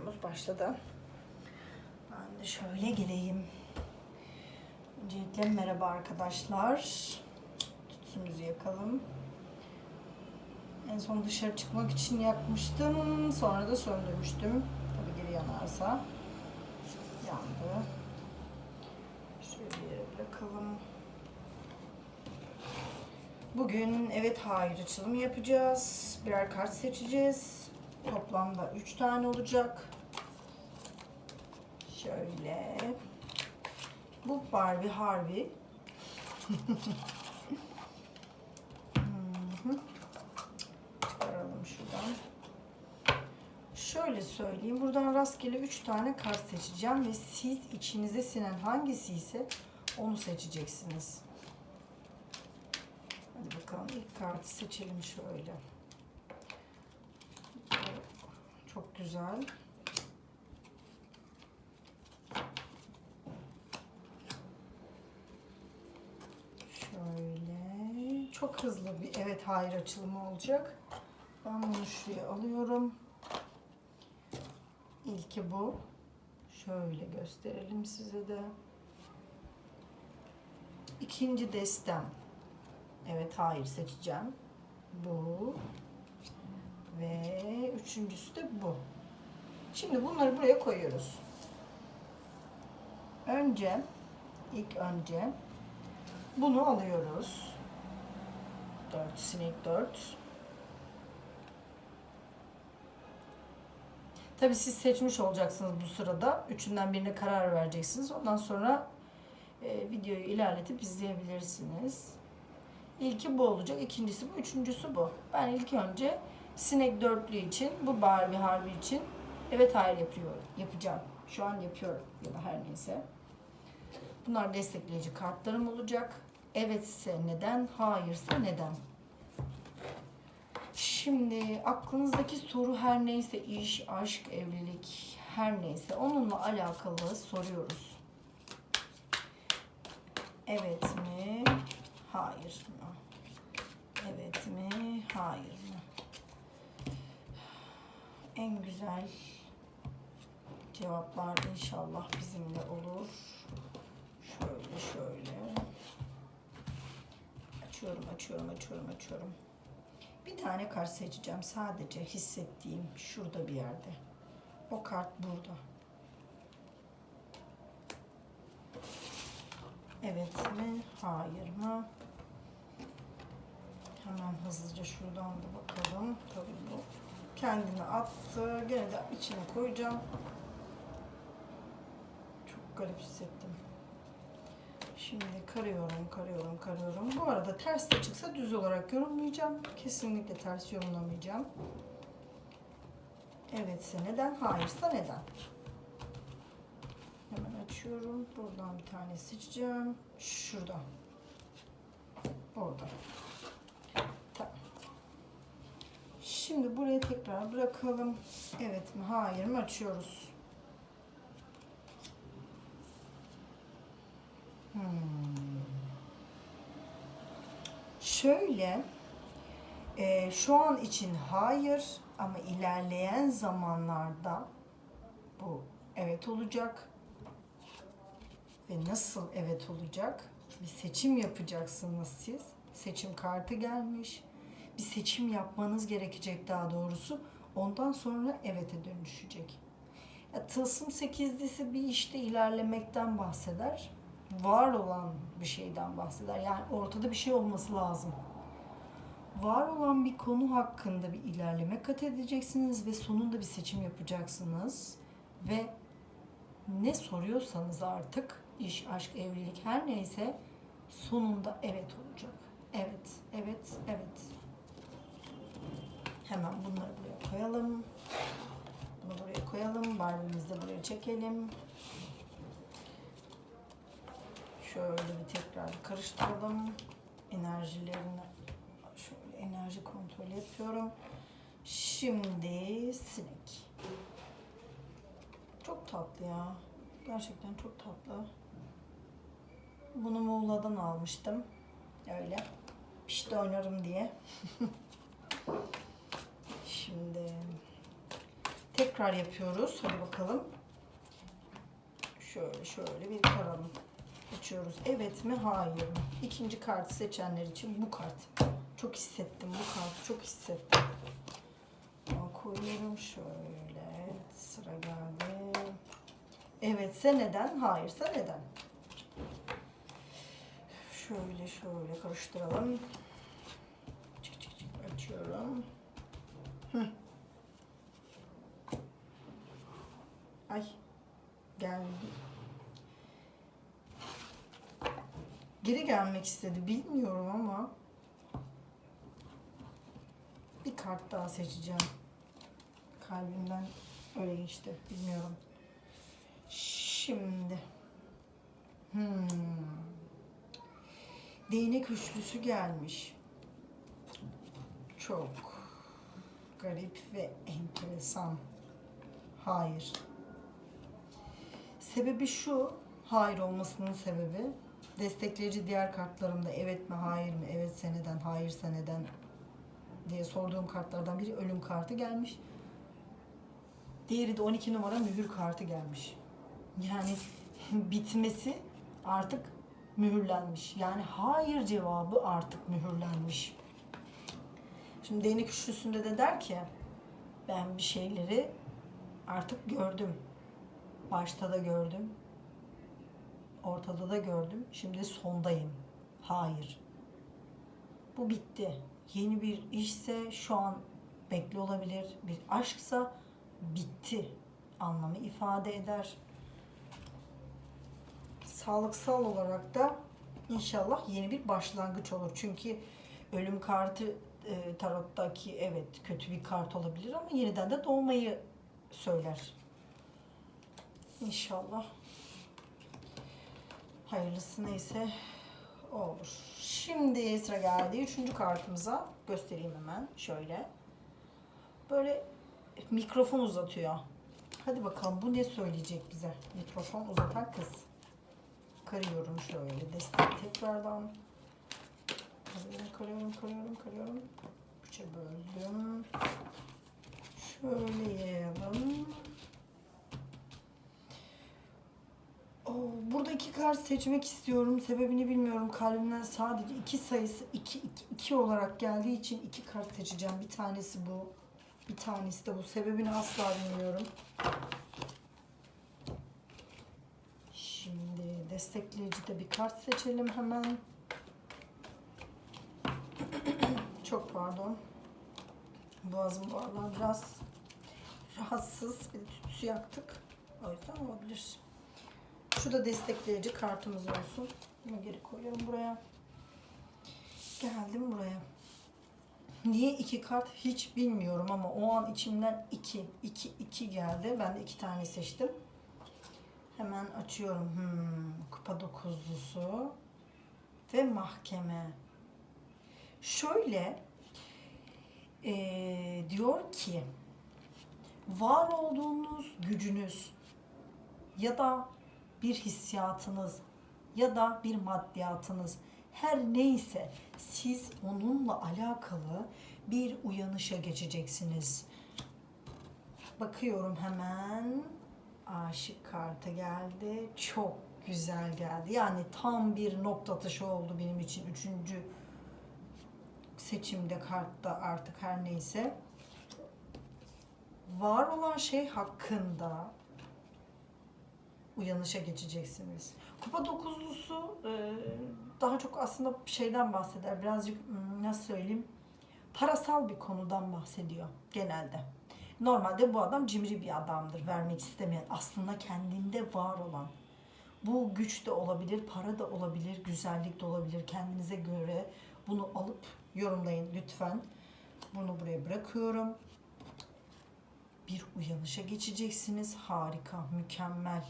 videomuz başladı. Ben de şöyle geleyim. Öncelikle merhaba arkadaşlar. Tütsümüzü yakalım. En son dışarı çıkmak için yakmıştım. Sonra da söndürmüştüm. Tabii geri yanarsa. Yandı. Şöyle bir yere bırakalım. Bugün evet hayır açılımı yapacağız. Birer kart seçeceğiz. Toplamda 3 tane olacak. Şöyle. Bu Barbie Harvey. Çıkaralım şuradan. Şöyle söyleyeyim. Buradan rastgele 3 tane kart seçeceğim ve siz içinize sinen hangisi ise onu seçeceksiniz. Hadi bakalım ilk kartı seçelim şöyle. Çok güzel. Şöyle çok hızlı bir evet hayır açılımı olacak. Ben bunu şuraya alıyorum. İlki bu. Şöyle gösterelim size de. İkinci destem. Evet hayır seçeceğim. Bu. Ve üçüncüsü de bu. Şimdi bunları buraya koyuyoruz. Önce ilk önce bunu alıyoruz. 4 sinek 4. Tabi siz seçmiş olacaksınız bu sırada. Üçünden birine karar vereceksiniz. Ondan sonra e, videoyu ilerletip izleyebilirsiniz. İlki bu olacak, ikincisi bu, üçüncüsü bu. Ben ilk önce sinek dörtlü için, bu Barbie Harbi için evet hayır yapıyorum, yapacağım. Şu an yapıyorum ya da her neyse. Bunlar destekleyici kartlarım olacak. Evetse neden, hayırsa neden. Şimdi aklınızdaki soru her neyse iş, aşk, evlilik her neyse onunla alakalı soruyoruz. Evet mi? Hayır mı? Evet mi? Hayır mı? En güzel cevaplar inşallah bizimle olur. Şöyle şöyle. Açıyorum, açıyorum, açıyorum, açıyorum. Bir tane kart seçeceğim sadece hissettiğim şurada bir yerde. O kart burada. Evet mi? Hayır mı? Hemen hızlıca şuradan da bakalım. Kendini attı. Gene de içine koyacağım. Çok garip hissettim. Şimdi karıyorum, karıyorum, karıyorum. Bu arada ters de çıksa düz olarak yorumlayacağım. Kesinlikle ters yorumlamayacağım. Evetse neden, hayırsa neden? Hemen açıyorum. Buradan bir tane seçeceğim. Şuradan. Orada. Şimdi buraya tekrar bırakalım. Evet mi, hayır mı açıyoruz. Hmm. Şöyle, e, şu an için hayır ama ilerleyen zamanlarda bu evet olacak. Ve nasıl evet olacak? Bir seçim yapacaksınız siz. Seçim kartı gelmiş. Bir seçim yapmanız gerekecek daha doğrusu. Ondan sonra evet'e dönüşecek. Ya, tılsım 8'lisi bir işte ilerlemekten bahseder. Var olan bir şeyden bahseder. Yani ortada bir şey olması lazım. Var olan bir konu hakkında bir ilerleme kat edeceksiniz ve sonunda bir seçim yapacaksınız. Ve ne soruyorsanız artık iş, aşk, evlilik her neyse sonunda evet olacak. Evet, evet, evet. Hemen bunları buraya koyalım. Bunu buraya koyalım. Barbie'mizi de buraya çekelim. Şöyle bir tekrar karıştıralım. Enerjilerini şöyle enerji kontrolü yapıyorum. Şimdi sinek. Çok tatlı ya. Gerçekten çok tatlı. Bunu Muğla'dan almıştım. Öyle. Pişti oynarım diye. Tekrar yapıyoruz. Hadi bakalım. Şöyle şöyle bir karalım. Açıyoruz. Evet mi? Hayır? İkinci kartı seçenler için bu kart. Çok hissettim bu kartı. Çok hissettim. Koyuyorum şöyle. Sıra geldi. Evetse neden? Hayırsa neden? Şöyle şöyle karıştıralım. Çık çık çık açıyorum. Hı. Ay geldi. Geri gelmek istedi bilmiyorum ama bir kart daha seçeceğim. Kalbimden öyle geçti bilmiyorum. Şimdi hmm. Değnek üçlüsü gelmiş. Çok garip ve enteresan. Hayır. Sebebi şu, hayır olmasının sebebi. Destekleyici diğer kartlarımda evet mi, hayır mı, evet seneden, hayır seneden diye sorduğum kartlardan biri ölüm kartı gelmiş. Diğeri de 12 numara mühür kartı gelmiş. Yani bitmesi artık mühürlenmiş. Yani hayır cevabı artık mühürlenmiş. Şimdi değnek üçlüsünde de der ki ben bir şeyleri artık gördüm. Başta da gördüm. Ortada da gördüm. Şimdi sondayım. Hayır. Bu bitti. Yeni bir işse şu an bekli olabilir. Bir aşksa bitti anlamı ifade eder. Sağlıksal olarak da inşallah yeni bir başlangıç olur. Çünkü ölüm kartı e, tarottaki evet kötü bir kart olabilir ama yeniden de doğmayı söyler. İnşallah. Hayırlısı neyse o olur. Şimdi sıra geldi. Üçüncü kartımıza göstereyim hemen. Şöyle. Böyle mikrofon uzatıyor. Hadi bakalım bu ne söyleyecek bize? Mikrofon uzatan kız. Karıyorum şöyle. Destek tekrardan. Karıyorum, karıyorum, karıyorum, karıyorum. Üçe böldüm. Şöyle yayalım. Burada iki kart seçmek istiyorum. Sebebini bilmiyorum. Kalbimden sadece iki sayısı iki, iki, iki olarak geldiği için iki kart seçeceğim. Bir tanesi bu. Bir tanesi de bu. Sebebini asla bilmiyorum. Şimdi destekleyici de bir kart seçelim hemen. Çok pardon. Boğazım bu aralar biraz rahatsız. Bir tütsü yaktık. O yüzden olabilir. Şu da destekleyici kartımız olsun. Bunu geri koyuyorum buraya. Geldim buraya. Niye iki kart hiç bilmiyorum ama o an içimden iki, iki, iki geldi. Ben de iki tane seçtim. Hemen açıyorum. Hmm, kupa dokuzlusu ve mahkeme. Şöyle eee, diyor ki var olduğunuz gücünüz ya da bir hissiyatınız ya da bir maddiyatınız her neyse siz onunla alakalı bir uyanışa geçeceksiniz. Bakıyorum hemen. Aşık kartı geldi. Çok güzel geldi. Yani tam bir nokta atışı oldu benim için. Üçüncü seçimde kartta artık her neyse. Var olan şey hakkında uyanışa geçeceksiniz. Kupa dokuzlusu e, daha çok aslında şeyden bahseder. Birazcık hmm, nasıl söyleyeyim? Parasal bir konudan bahsediyor genelde. Normalde bu adam cimri bir adamdır. Vermek istemeyen, aslında kendinde var olan. Bu güç de olabilir, para da olabilir, güzellik de olabilir. Kendinize göre bunu alıp yorumlayın lütfen. Bunu buraya bırakıyorum. Bir uyanışa geçeceksiniz. Harika, mükemmel.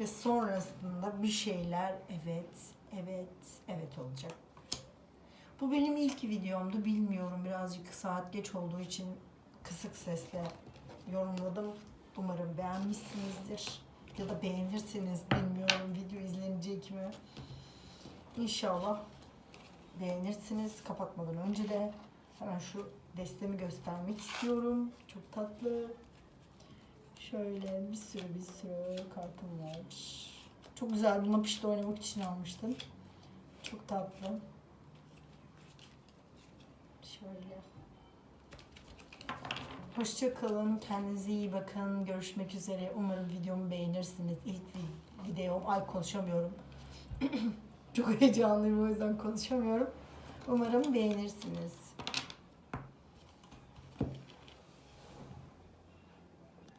Ve sonrasında bir şeyler evet, evet, evet olacak. Bu benim ilk videomdu. Bilmiyorum birazcık saat geç olduğu için kısık sesle yorumladım. Umarım beğenmişsinizdir. Ya da beğenirsiniz bilmiyorum video izlenecek mi. İnşallah beğenirsiniz. Kapatmadan önce de hemen şu destemi göstermek istiyorum. Çok tatlı. Şöyle bir sürü bir sürü kartım var. Çok güzel. Bunu pişti oynamak için almıştım. Çok tatlı. Şöyle. Hoşça kalın. Kendinize iyi bakın. Görüşmek üzere. Umarım videomu beğenirsiniz. İlk vi- videom. Ay konuşamıyorum. Çok heyecanlıyım o yüzden konuşamıyorum. Umarım beğenirsiniz.